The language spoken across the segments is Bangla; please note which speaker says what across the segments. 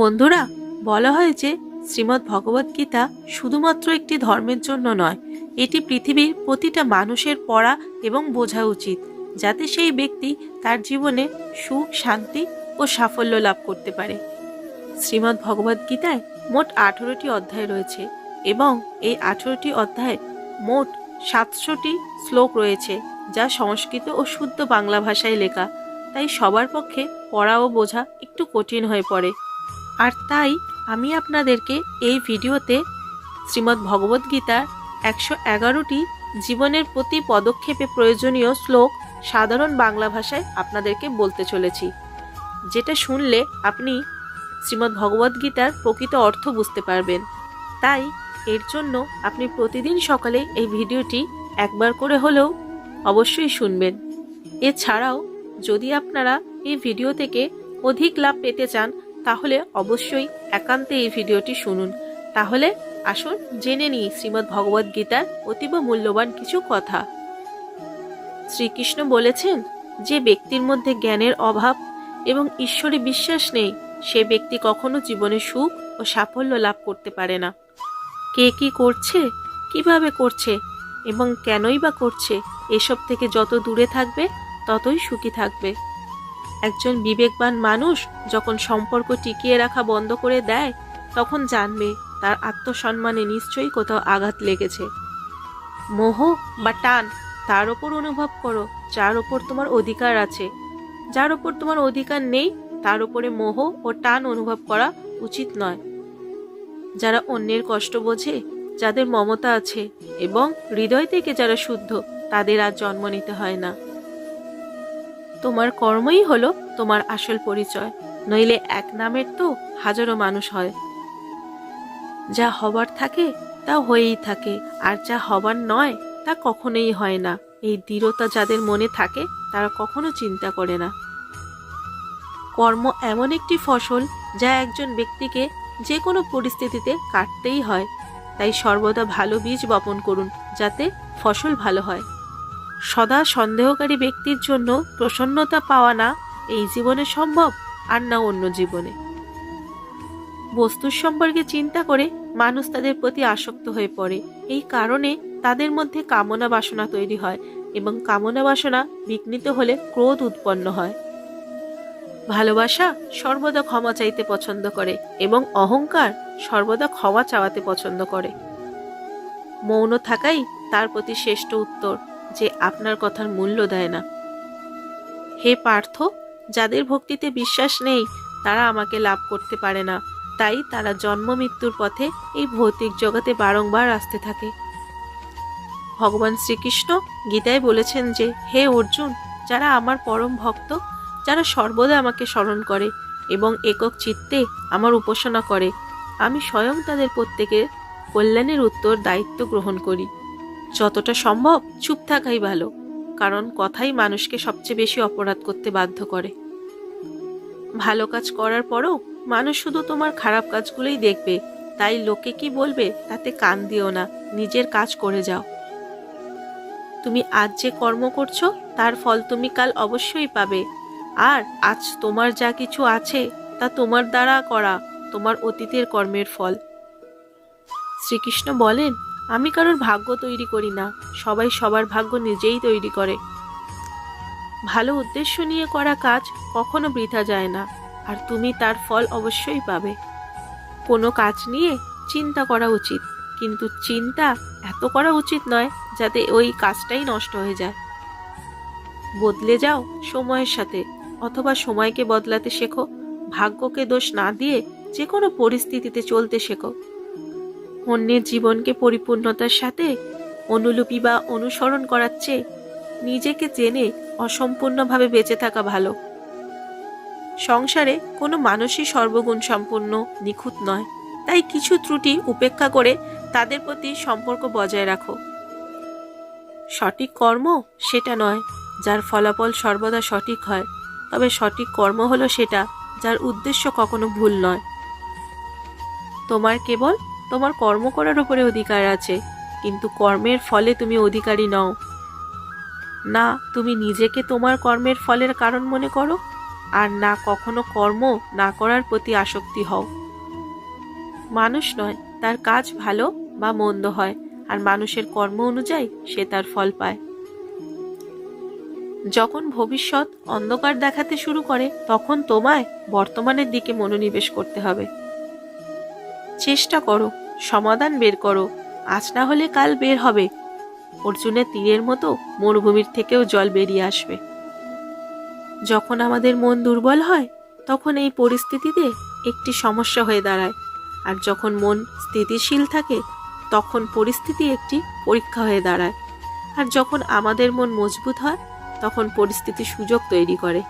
Speaker 1: বন্ধুরা, বলা হয় যে শ্রীমদ্ ভগবদ গীতা শুধুমাত্র একটি ধর্মের জন্য নয়, এটি পৃথিবীর প্রতিটা মানুষের পড়া এবং বোঝা উচিত, যাতে সেই ব্যক্তি তার জীবনে সুখ, শান্তি ও সাফল্য লাভ করতে পারে। শ্রীমদ্ ভগবদ গীতায় মোট আঠেরোটি অধ্যায় রয়েছে এবং এই আঠেরোটি অধ্যায় মোট সাতশোটি শ্লোক রয়েছে, যা সংস্কৃত ও শুদ্ধ বাংলা ভাষায় লেখা, তাই সবার পক্ষে পড়া ও বোঝা একটু কঠিন হয়ে পড়ে। আর তাই আমি আপনাদেরকে এই ভিডিওতে শ্রীমদ্ ভগবদ গীতার একশো এগারোটি জীবনের প্রতি পদক্ষেপে প্রয়োজনীয় শ্লোক সাধারণ বাংলা ভাষায় আপনাদেরকে বলতে চলেছি। যেটা শুনলে আপনি শ্রীমদ্ ভগবদ গীতার প্রকৃত অর্থ বুঝতে পারবেন। তাই এর জন্য আপনি প্রতিদিন সকালে এই ভিডিওটি একবার করে হলেও অবশ্যই শুনবেন। এছাড়াও যদি আপনারা এই ভিডিও থেকে অধিক লাভ পেতে চান তাহলে অবশ্যই একান্তে এই ভিডিওটি শুনুন। তাহলে আসুন জেনে নিই শ্রীমদ্ ভগবদ গীতার অতীব মূল্যবান কিছু কথা। শ্রীকৃষ্ণ বলেছেন, যে ব্যক্তির মধ্যে জ্ঞানের অভাব এবং ঈশ্বরে বিশ্বাস নেই, সে ব্যক্তি কখনো জীবনে সুখ ও সাফল্য লাভ করতে পারে না। কে কি করছে, কীভাবে করছে এবং কেনই বা করছে, এসব থেকে যত দূরে থাকবে, ততই সুখী থাকবে। একজন বিবেকবান মানুষ যখন সম্পর্ক টিকিয়ে রাখা বন্ধ করে দেয়, তখন জানবে তার আত্মসম্মানে নিশ্চয়ই কোথাও আঘাত লেগেছে। মোহ বা টান, তার ওপর অনুভব করো, যার ওপর তোমার অধিকার আছে। যার ওপর তোমার অধিকার নেই, তার উপরে মোহ ও টান অনুভব করা উচিত নয়। যারা অন্যের কষ্ট বোঝে, যাদের মমতা আছে এবং হৃদয় থেকে যারা শুদ্ধ, তাদের আর জন্ম নিতে হয় না। তোমার কর্মই হলো তোমার আসল পরিচয়, নইলে এক নামের তো হাজারো মানুষ হয়। যা হবার থাকে, তা হয়েই থাকে, আর যা হবার নয়, তা কখনোই হয় না। এই দৃঢ়তা যাদের মনে থাকে, তারা কখনো চিন্তা করে না। কর্ম এমন একটি ফসল, যা একজন ব্যক্তিকে যে কোনো পরিস্থিতিতে কাটতেই হয়। তাই সর্বদা ভালো বীজ বপন করুন, যাতে ফসল ভালো হয়। সদা সন্দেহকারী ব্যক্তির জন্য প্রসন্নতা পাওয়া না এই জীবনে সম্ভব, আর না অন্য জীবনে। বস্তুর সম্পর্কে চিন্তা করে মানুষ তাদের প্রতি আসক্ত হয়ে পড়ে। এই কারণে তাদের মধ্যে কামনা বাসনা তৈরি হয় এবং কামনা বাসনা বিঘ্নিত হলে ক্রোধ উৎপন্ন হয়। ভালোবাসা সর্বদা ক্ষমা চাইতে পছন্দ করে এবং অহংকার সর্বদা ক্ষমা চাওয়াতে পছন্দ করে। মৌন থাকাই তার প্রতি শ্রেষ্ঠ উত্তর। যে আপনার কথার মূল্য দেয় না। হে পার্থ, যাদের ভক্তিতে বিশ্বাস নেই, তারা আমাকে লাভ করতে পারে না। তাই তারা জন্ম মৃত্যুর পথে এই ভৌতিক জগতে বারংবার আসতে থাকে। ভগবান শ্রীকৃষ্ণ গীতায় বলেছেন যে, হে অর্জুন, যারা আমার পরম ভক্ত, যারা সর্বদা আমাকে স্মরণ করে এবং একক চিত্তে আমার উপাসনা করে, আমি স্বয়ং তাদের প্রত্যেকের কল্যাণের উত্তর দায়িত্ব গ্রহণ করি। যতটা সম্ভব চুপ থাকাই ভালো, কারণ কথাই মানুষকে সবচেয়ে বেশি অপরাধ করতে বাধ্য করে। ভালো কাজ করার পরও মানুষ শুধু তোমার খারাপ কাজগুলোই দেখবে, তাই লোকে কি বলবে তাতে কান দিও না, নিজের কাজ করে যাও। তুমি আজ যে কর্ম করছ, তার ফল তুমি কাল অবশ্যই পাবে, আর আজ তোমার যা কিছু আছে, তা তোমার দ্বারা করা তোমার অতীতের কর্মের ফল। শ্রীকৃষ্ণ বলেন আমি কারোর ভাগ্য তৈরি করি না। সবাই সবার ভাগ্য নিজেই তৈরি করে। ভালো উদ্দেশ্য নিয়ে করা কাজ কখনো বৃথা যায় না, আর তুমি তার ফল অবশ্যই পাবে। কোনো কাজ নিয়ে চিন্তা করা উচিত, কিন্তু চিন্তা এত করা উচিত নয় যাতে ওই কাজটাই নষ্ট হয়ে যায়। বদলে যাও সময়ের সাথে, অথবা সময়কে বদলাতে শেখো। ভাগ্যকে দোষ না দিয়ে যে কোনো পরিস্থিতিতে চলতে শেখো। অন্যের জীবনকে পরিপূর্ণতার সাথে অনুলিপি বা অনুসরণ করার চেয়ে নিজেকে জেনে অসম্পূর্ণভাবে বেঁচে থাকা ভালো। সংসারে কোনো মানুষই সর্বগুণ সম্পূর্ণ নিখুঁত নয়, তাই কিছু ত্রুটি উপেক্ষা করে তাদের প্রতি সম্পর্ক বজায় রাখো। সঠিক কর্ম সেটা নয়, যার ফলাফল সর্বদা সঠিক হয়, তবে সঠিক কর্ম হলো সেটা, যার উদ্দেশ্য কখনো ভুল নয়। তোমার কেবল তোমার কর্ম করার উপরে অধিকার আছে, কিন্তু কর্মের ফলে তুমি অধিকারী নও। না, তুমি নিজেকে তোমার কর্মের ফলের কারণ মনে করো, আর না কখনো কর্ম না করার প্রতি আসক্তি হও। মানুষ নয়, তার কাজ ভালো বা মন্দ হয়, আর মানুষের কর্ম অনুযায়ী সে তার ফল পায়। যখন ভবিষ্যৎ অন্ধকার দেখাতে শুরু করে, তখন তোমায় বর্তমানের দিকে মনোনিবেশ করতে হবে। চেষ্টা করো সমাধান বের করো। আজ না হলে কাল বের হবে। অর্জুনের তীরের মতো মরুভূমির থেকেও জল বেরিয়ে আসবে। যখন আমাদের মন দুর্বল হয়, তখন এই পরিস্থিতিতে একটি সমস্যা হয়ে দাঁড়ায়। আর যখন মন স্থিতিশীল থাকে, তখন পরিস্থিতি একটি পরীক্ষা হয়ে দাঁড়ায়। আর যখন আমাদের মন মজবুত হয়, তখন পরিস্থিতি সুযোগ তৈরি করে।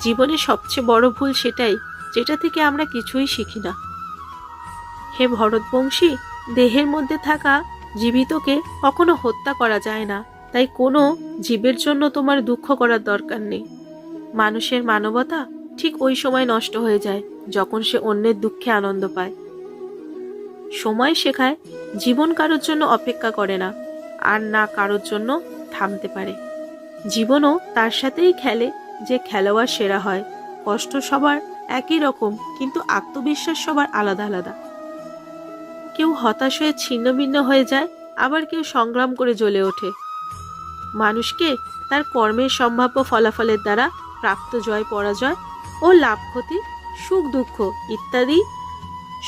Speaker 1: জীবনে সবচেয়ে বড় ভুল সেটাই, যেটা থেকে আমরা কিছুই শিখি না। হে ভরতবংশী, দেহের মধ্যে থাকা জীবিতকে কখনো হত্যা করা যায় না। তাই কোনো জীবের জন্য তোমার দুঃখ করার দরকার নেই। মানুষের মানবতা ঠিক ওই সময় নষ্ট হয়ে যায়, যখন সে অন্যের দুঃখে আনন্দ পায়। সময় শেখায় জীবন কারোর জন্য অপেক্ষা করে না, আর না কারোর জন্য থামতে পারে। জীবনও তার সাথেই খেলে যে খেলোয়াড় সেরা হয়। কষ্ট সবার একই রকম, কিন্তু আত্মবিশ্বাস সবার আলাদা আলাদা। কেউ হতাশ হয়ে ছিন্নভিন্ন হয়ে যায়, আবার কেউ সংগ্রাম করে জ্বলে ওঠে। মানুষকে তার কর্মের সম্ভাব্য ফলাফলের দ্বারা প্রাপ্ত জয়, পরাজয় ও লাভ, ক্ষতি, সুখ, দুঃখ ইত্যাদি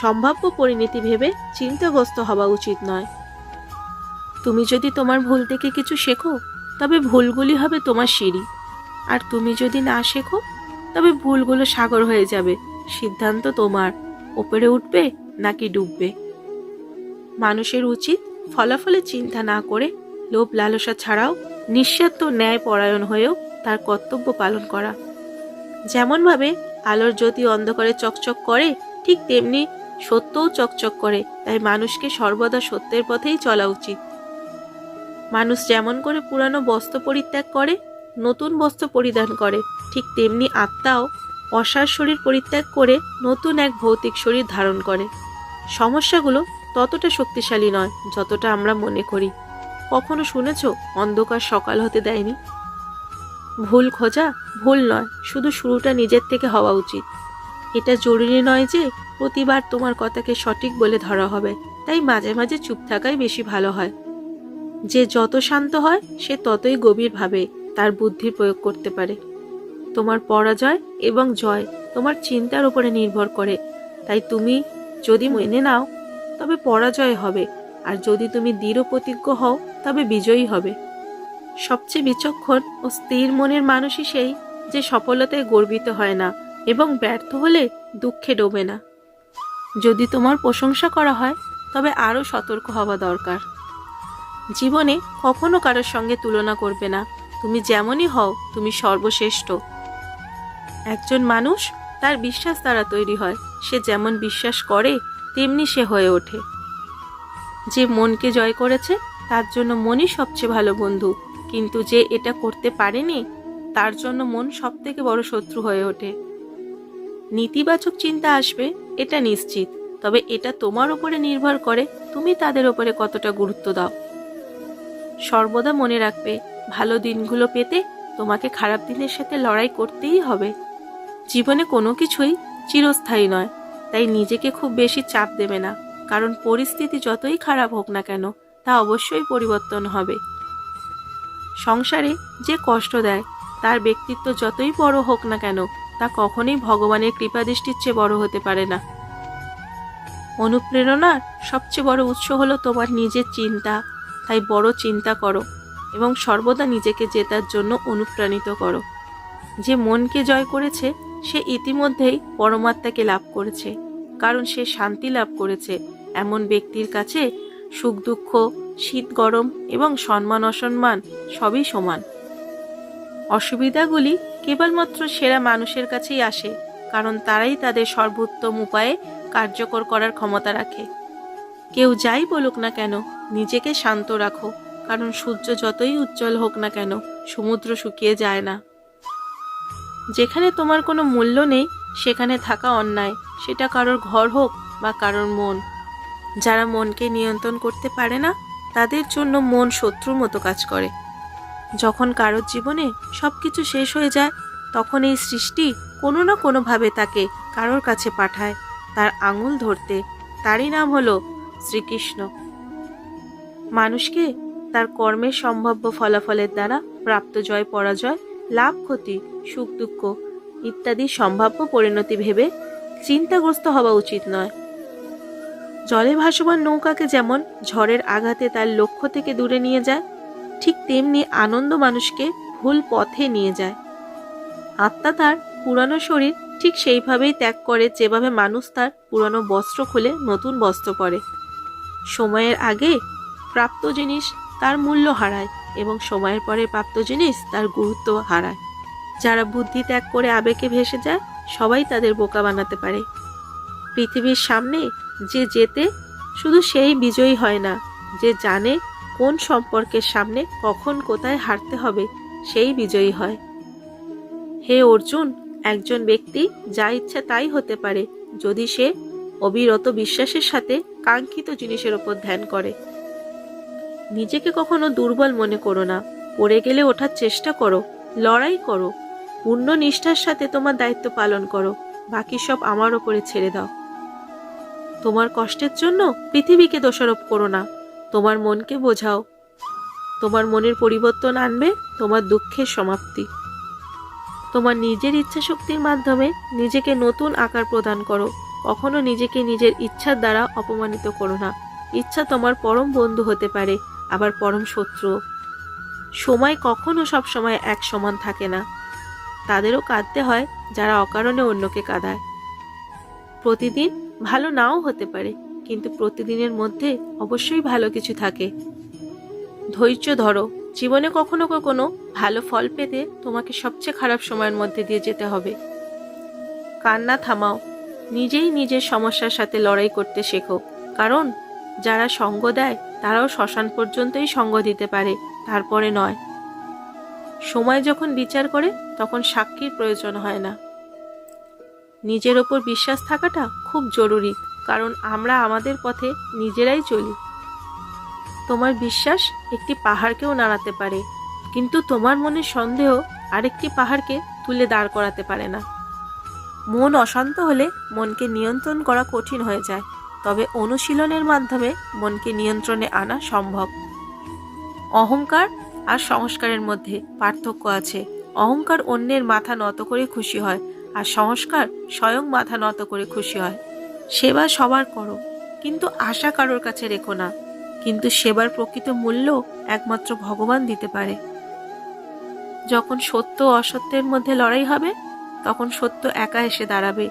Speaker 1: সম্ভাব্য পরিণতি ভেবে চিন্তাগ্রস্ত হওয়া উচিত নয়। তুমি যদি তোমার ভুল থেকে কিছু শেখো, তবে ভুলগুলি হবে তোমার সিঁড়ি। আর তুমি যদি না শেখো, তবে ভুলগুলো সাগর হয়ে যাবে, সিদ্ধান্ত তোমার। ওপরে উঠবে নাকি ডুববে? মানুষের উচিত ফলাফলে চিন্তা না করে লোভ লালসা ছাড়াও নিঃস্বার্থ ন্যায় পরায়ণ হয়েও তার কর্তব্য পালন করা। যেমনভাবে আলোর জ্যোতি অন্ধকারে চকচক করে, ঠিক তেমনি সত্যও চকচক করে, তাই মানুষকে সর্বদা সত্যের পথেই চলা উচিত। মানুষ যেমন করে পুরানো বস্ত্র পরিত্যাগ করে, নতুন বস্ত্র পরিধান করে, ঠিক তেমনি আত্মাও অসার শরীর পরিত্যাগ করে নতুন এক ভৌতিক শরীর ধারণ করে। সমস্যাগুলো ততটা শক্তিশালী নয়, যতটা আমরা মনে করি। কখনো শুনেছ, অন্ধকার সকাল হতে দেয়নি? ভুল খোঁজা, ভুল নয়, শুধু শুরুটা নিজের থেকে হওয়া উচিত। এটা জরুরি নয় যে, প্রতিবার তোমার কথাকে সঠিক বলে ধরা হবে, তাই মাঝে মাঝে চুপ থাকাই বেশি ভালো হয়। যে যত শান্ত হয়, সে ততই গভীরভাবে তার বুদ্ধির প্রয়োগ করতে পারে। তোমার পরাজয় এবং জয় তোমার চিন্তার উপরে নির্ভর করে, তাই তুমি যদি মেনে নাও তবে পরাজয় হবে। আর যদি তুমি দৃঢ় প্রতিজ্ঞ হও, তবে বিজয়ী হবে। সবচেয়ে বিচক্ষণ ও স্থির মনের মানুষই সেই যে সফলতায় গর্বিত হয় না এবং ব্যর্থ হলে দুঃখে ডোবে না। যদি তোমার প্রশংসা করা হয়, তবে আরও সতর্ক হওয়া দরকার। জীবনে কখনো কারোর সঙ্গে তুলনা করবে না। তুমি যেমনই হও, তুমি সর্বশ্রেষ্ঠ। একজন মানুষ তার বিশ্বাস দ্বারা তৈরি হয়। সে যেমন বিশ্বাস করে তেমনি সে হয়ে ওঠে। যে মনকে জয় করেছে, তার জন্য মনই সবচেয়ে ভালো বন্ধু। কিন্তু যে এটা করতে পারেনি, তার জন্য মন সব থেকে বড় শত্রু হয়ে ওঠে। নেতিবাচক চিন্তা আসবে, এটা নিশ্চিত। তবে এটা তোমার উপরে নির্ভর করে, তুমি তাদের উপরে কতটা গুরুত্ব দাও। সর্বদা মনে রাখবে, ভালো দিনগুলো পেতে তোমাকে খারাপ দিনের সাথে লড়াই করতেই হবে। জীবনে কোনো কিছুই চিরস্থায়ী নয়। তাই নিজেকে খুব বেশি চাপ দেবে না। কারণ পরিস্থিতি যতই খারাপ হোক না কেন, তা অবশ্যই পরিবর্তন হবে। সংসারে যে কষ্ট দেয়, তার ব্যক্তিত্ব যতই বড় হোক না কেন, তা কখনোই ভগবানের কৃপাদৃষ্টির চেয়ে বড় হতে পারে না। অনুপ্রেরণার সবচেয়ে বড় উৎস হলো তোমার নিজের চিন্তা। তাই বড় চিন্তা করো এবং সর্বদা নিজেকে জেতার জন্য অনুপ্রাণিত করো। যে মনকে জয় করেছে সে ইতিমধ্যেই পরমাত্মাকে লাভ করেছে, কারণ সে শান্তি লাভ করেছে। এমন ব্যক্তির কাছে সুখ, দুঃখ, শীত, গরম এবং সম্মান, অসম্মান সবই সমান। অসুবিধাগুলি কেবলমাত্র সেরা মানুষের কাছেই আসে, কারণ তারাই তাদের সর্বোত্তম উপায়ে কার্যকর করার ক্ষমতা রাখে। কেউ যাই বলুক না কেন, নিজেকে শান্ত রাখো, কারণ সূর্য যতই উজ্জ্বল হোক না কেন, সমুদ্র শুকিয়ে যায় না। যেখানে তোমার কোনো মূল্য নেই, সেখানে থাকা অন্যায়। সেটা কারোর ঘর হোক বা কারোর মন। যারা মনকে নিয়ন্ত্রণ করতে পারে না, তাদের জন্য মন শত্রুর মতো কাজ করে। যখন কারোর জীবনে সব কিছু শেষ হয়ে যায়, তখন এই সৃষ্টি কোনো না কোনোভাবে তাকে কারোর কাছে পাঠায়, তার আঙুল ধরতে। তারই নাম হলো শ্রীকৃষ্ণ। মানুষকে তার কর্মের সম্ভাব্য ফলাফলের দ্বারা প্রাপ্ত জয় পরাজয় লাভ, ক্ষতি, সুখ, দুঃখ ইত্যাদি সম্ভাব্য পরিণতি ভেবে চিন্তাগ্রস্ত হওয়া উচিত নয়। জলে ভাসমান নৌকাকে যেমন ঝড়ের আঘাতে তার লক্ষ্য থেকে দূরে নিয়ে যায়, ঠিক তেমনি আনন্দ মানুষকে ভুল পথে নিয়ে যায়। আত্মা তার পুরানো শরীর ঠিক সেইভাবেই ত্যাগ করে যেভাবে মানুষ তার পুরানো বস্ত্র খুলে নতুন বস্ত্র পরে। সময়ের আগে প্রাপ্ত জিনিস তার মূল্য হারায় এবং সময়ের পরে প্রাপ্ত জিনিস তার গুরুত্ব হারায়। যারা বুদ্ধি ত্যাগ করে আবেগে ভেসে যায়, সবাই তাদের বোকা বানাতে পারে। পৃথিবীর সামনে যে যেতে, শুধু সেই বিজয়ী হয় না, যে জানে কোন সম্পর্কের সামনে কখন কোথায় হারতে হবে, সেই বিজয়ী হয়। হে অর্জুন, একজন ব্যক্তি যা ইচ্ছা তাই হতে পারে, যদি সে অবিরত বিশ্বাসের সাথে কাঙ্ক্ষিত জিনিসের ওপর ধ্যান করে। নিজেকে কখনো দুর্বল মনে করো না। পড়ে গেলে ওঠার চেষ্টা করো, লড়াই করো। পূর্ণ নিষ্ঠার সাথে তোমার দায়িত্ব পালন করো। বাকি সব আমার ওপরে ছেড়ে দাও। তোমার কষ্টের জন্য পৃথিবীকে দোষারোপ করো না। তোমার মনকে বোঝাও। তোমার মনের পরিবর্তন আনবে, তোমার দুঃখের সমাপ্তি। তোমার নিজের ইচ্ছা শক্তির মাধ্যমে নিজেকে নতুন আকার প্রদান করো। কখনো নিজেকে নিজের ইচ্ছার দ্বারা অপমানিত করো না। ইচ্ছা তোমার পরম বন্ধু হতে পারে। আবার পরম শত্রু। সময় কখনো সব সময় এক সমান থাকে না। তাদেরও কাঁদতে হয়, যারা অকারণে অন্যকে কাঁদায়। প্রতিদিন ভালো নাও হতে পারে, কিন্তু প্রতিদিনের মধ্যে অবশ্যই ভালো কিছু থাকে। ধৈর্য ধরো, জীবনে কখনো কখনো ভালো ফল পেতে তোমাকে সবচেয়ে খারাপ সময়ের মধ্যে দিয়ে যেতে হবে। কান্না থামাও, নিজেই নিজের সমস্যার সাথে লড়াই করতে শেখো, কারণ যারা সঙ্গ দেয়, তারাও শ্মশান পর্যন্তই সঙ্গ দিতে পারে, তারপরে নয়। সময় যখন বিচার করে, তখন সাক্ষীর প্রয়োজন হয় না। নিজের ওপর বিশ্বাস থাকাটা খুব জরুরি, কারণ আমরা আমাদের পথে নিজেরাই চলি। তোমার বিশ্বাস একটি পাহাড়কেও নাড়াতে পারে, কিন্তু তোমার মনের সন্দেহ আরেকটি পাহাড়কে তুলে দাঁড় করাতে পারে না। মন অশান্ত হলে মনকে নিয়ন্ত্রণ করা কঠিন হয়ে যায়। তবে অনুশীলনের মাধ্যমে মনকে নিয়ন্ত্রণে আনা সম্ভব। অহংকার আর সংস্কারের মধ্যে পার্থক্য আছে। অহংকার অন্যের মাথা নত করে খুশি হয় আর সংস্কার স্বয়ং মাথা নত করে খুশি হয়। সেবা সবার করো, কিন্তু আশা কারোর কাছে রেখো না। কিন্তু সেবার প্রকৃত মূল্য একমাত্র ভগবান দিতে পারে। যখন সত্য অসত্যের মধ্যে লড়াই হবে, তখন সত্য একা এসে দাঁড়াবে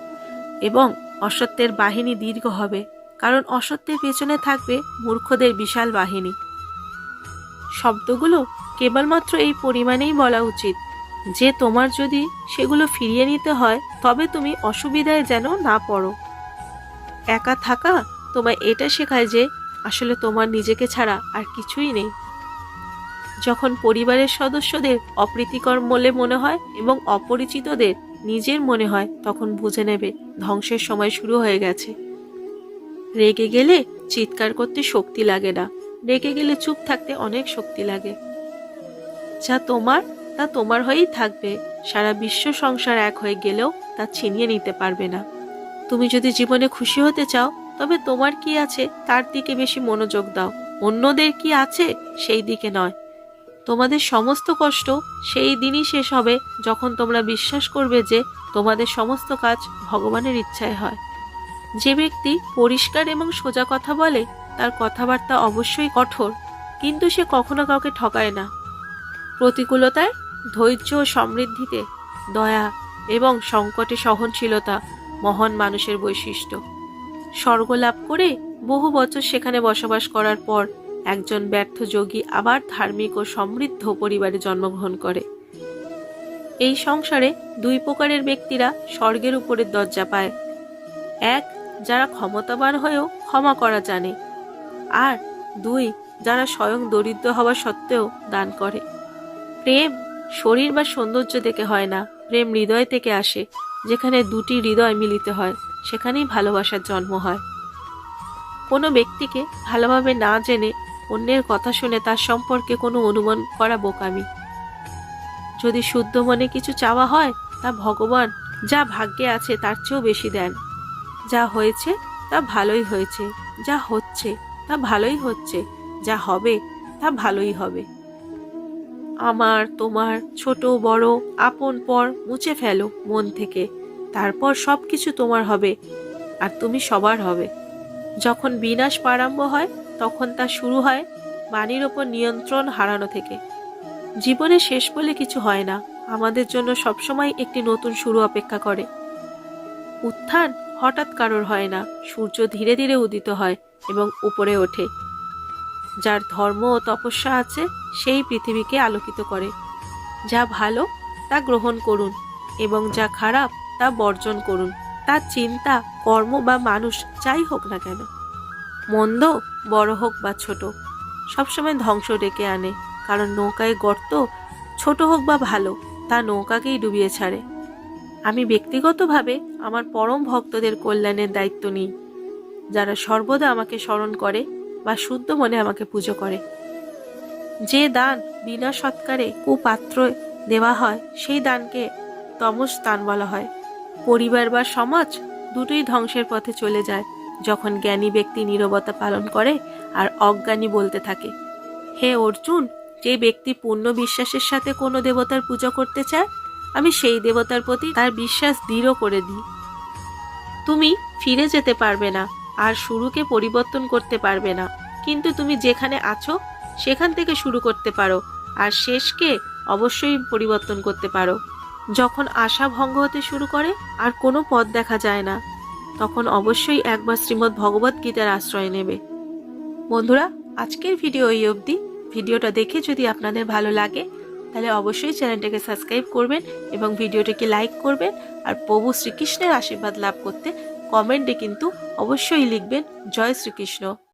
Speaker 1: এবং অসত্যের বাহিনী দীর্ঘ হবে। কারণ অসত্যের পেছনে থাকবে মূর্খদের বিশাল বাহিনী। শব্দগুলো কেবলমাত্র এই পরিমাণেই বলা উচিত যে তোমার যদি সেগুলো ফিরিয়ে নিতে হয়, তবে তুমি অসুবিধায় যেন না পড়ো। একা থাকা তোমায় এটা শেখায় যে আসলে তোমার নিজেকে ছাড়া আর কিছুই নেই। যখন পরিবারের সদস্যদের অপ্রীতিকর বলে মনে হয় এবং অপরিচিতদের নিজের মনে হয়, তখন বুঝে নেবে ধ্বংসের সময় শুরু হয়ে গেছে। রেগে গেলে চিৎকার করতে শক্তি লাগে না। রেগে গেলে চুপ থাকতে অনেক শক্তি লাগে। যা তোমার, তা তোমার হয়েই থাকবে। সারা বিশ্ব সংসার এক হয়ে গেলেও তা ছিনিয়ে নিতে পারবে না। তুমি যদি জীবনে খুশি হতে চাও, তবে তোমার কি আছে তার দিকে বেশি মনোযোগ দাও। অন্যদের কি আছে সেই দিকে নয়। তোমাদের সমস্ত কষ্ট সেই দিনই শেষ হবে যখন তোমরা বিশ্বাস করবে যে তোমাদের সমস্ত কাজ ভগবানের ইচ্ছায় হয়। যে ব্যক্তি পরিষ্কার এবং সোজা কথা বলে, তার কথাবার্তা অবশ্যই কঠোর, কিন্তু সে কখনো কাউকে ঠকায় না। প্রতিকূলতায়, ধৈর্য ও সমৃদ্ধিতে, দয়া এবং সংকটে সহনশীলতা মহান মানুষের বৈশিষ্ট্য। স্বর্গ লাভ করে বহু বছর সেখানে বসবাস করার পর একজন ব্যর্থ যোগী আবার ধার্মিক ও সমৃদ্ধ পরিবারে জন্মগ্রহণ করে। এই সংসারে দুই প্রকারের ব্যক্তিরা স্বর্গের উপরের দরজা পায়। এক যারা ক্ষমতাবান হয়েও ক্ষমা করা জানে। আর দুই, যারা স্বয়ং দরিদ্র হওয়া সত্ত্বেও দান করে। প্রেম শরীর বা সৌন্দর্য থেকে হয় না, প্রেম হৃদয় থেকে আসে, যেখানে দুটি হৃদয় মিলিত হয়, সেখানেই ভালোবাসার জন্ম হয়। কোনো ব্যক্তিকে ভালোভাবে না জেনে অন্যের কথা শুনে তার সম্পর্কে কোনো অনুমান করা বোকামি। যদি শুদ্ধ মনে কিছু চাওয়া হয়, তা ভগবান যা ভাগ্যে আছে তার চেয়েও বেশি দেন। যা হয়েছে তা ভালোই হয়েছে, যা হচ্ছে তা ভালোই হচ্ছে, যা হবে তা ভালোই হবে। আমার, তোমার ছোট, বড়, আপন পর মুছে ফেলো মন থেকে, তারপর সব কিছু তোমার হবে আর তুমি সবার হবে। যখন বিনাশ প্রারম্ভ হয়, তখন তা শুরু হয় বাণীর ওপর নিয়ন্ত্রণ হারানো থেকে। জীবনে শেষ বলে কিছু হয় না, আমাদের জন্য সবসময় একটি নতুন শুরু অপেক্ষা করে। উত্থান হঠাৎ কারোর হয় না। সূর্য ধীরে ধীরে উদিত হয় এবং উপরে ওঠে। যার ধর্ম ও তপস্যা আছে, সেই পৃথিবীকে আলোকিত করে। যা ভালো, তা গ্রহণ করুন এবং যা খারাপ, তা বর্জন করুন। তার চিন্তা, কর্ম বা মানুষ যাই হোক না কেন। মন্দ, বড় হোক বা ছোট, সবসময় ধ্বংস ডেকে আনে। কারণ নৌকায় গর্ত ছোট হোক বা ভালো, তা নৌকাকেই ডুবিয়ে ছাড়ে। আমি ব্যক্তিগতভাবে আমার পরম ভক্তদের কল্যাণের দায়িত্ব নিই, যারা সর্বদা আমাকে স্মরণ করে বা শুদ্ধ মনে আমাকে পুজো করে। যে দান বিনা সৎকারে কুপাত্র দেওয়া হয়, সেই দানকে তমস দান বলা হয়। পরিবার বা সমাজ দুটোই ধ্বংসের পথে চলে যায়, যখন জ্ঞানী ব্যক্তি নীরবতা পালন করে আর অজ্ঞানী বলতে থাকে। হে অর্জুন, যে ব্যক্তি পূর্ণ বিশ্বাসের সাথে কোনো দেবতার পূজা করতে চায় আমি সেই দেবতার প্রতি তার বিশ্বাস দৃঢ় করে দিই। তুমি ফিরে যেতে পারবে না, আর শুরুকে পরিবর্তন করতে পারবে না। কিন্তু তুমি যেখানে আছো, সেখান থেকে শুরু করতে পারো, আর শেষকে অবশ্যই পরিবর্তন করতে পারো। যখন আশা ভঙ্গ হতে শুরু করে, আর কোনো পথ দেখা যায় না, তখন অবশ্যই একবার শ্রীমদ্ ভগবত গীতার আশ্রয় নেবে। বন্ধুরা, আজকের ভিডিও এই অবধি। ভিডিওটা দেখে যদি আপনাদের ভালো লাগে তাহলে অবশ্যই চ্যানেলটাকে সাবস্ক্রাইব করবেন এবং ভিডিওটাকে লাইক করবেন আর প্রভু শ্রীকৃষ্ণের আশীর্বাদ লাভ করতে কমেন্টে কিন্তু অবশ্যই লিখবেন জয় শ্রীকৃষ্ণ।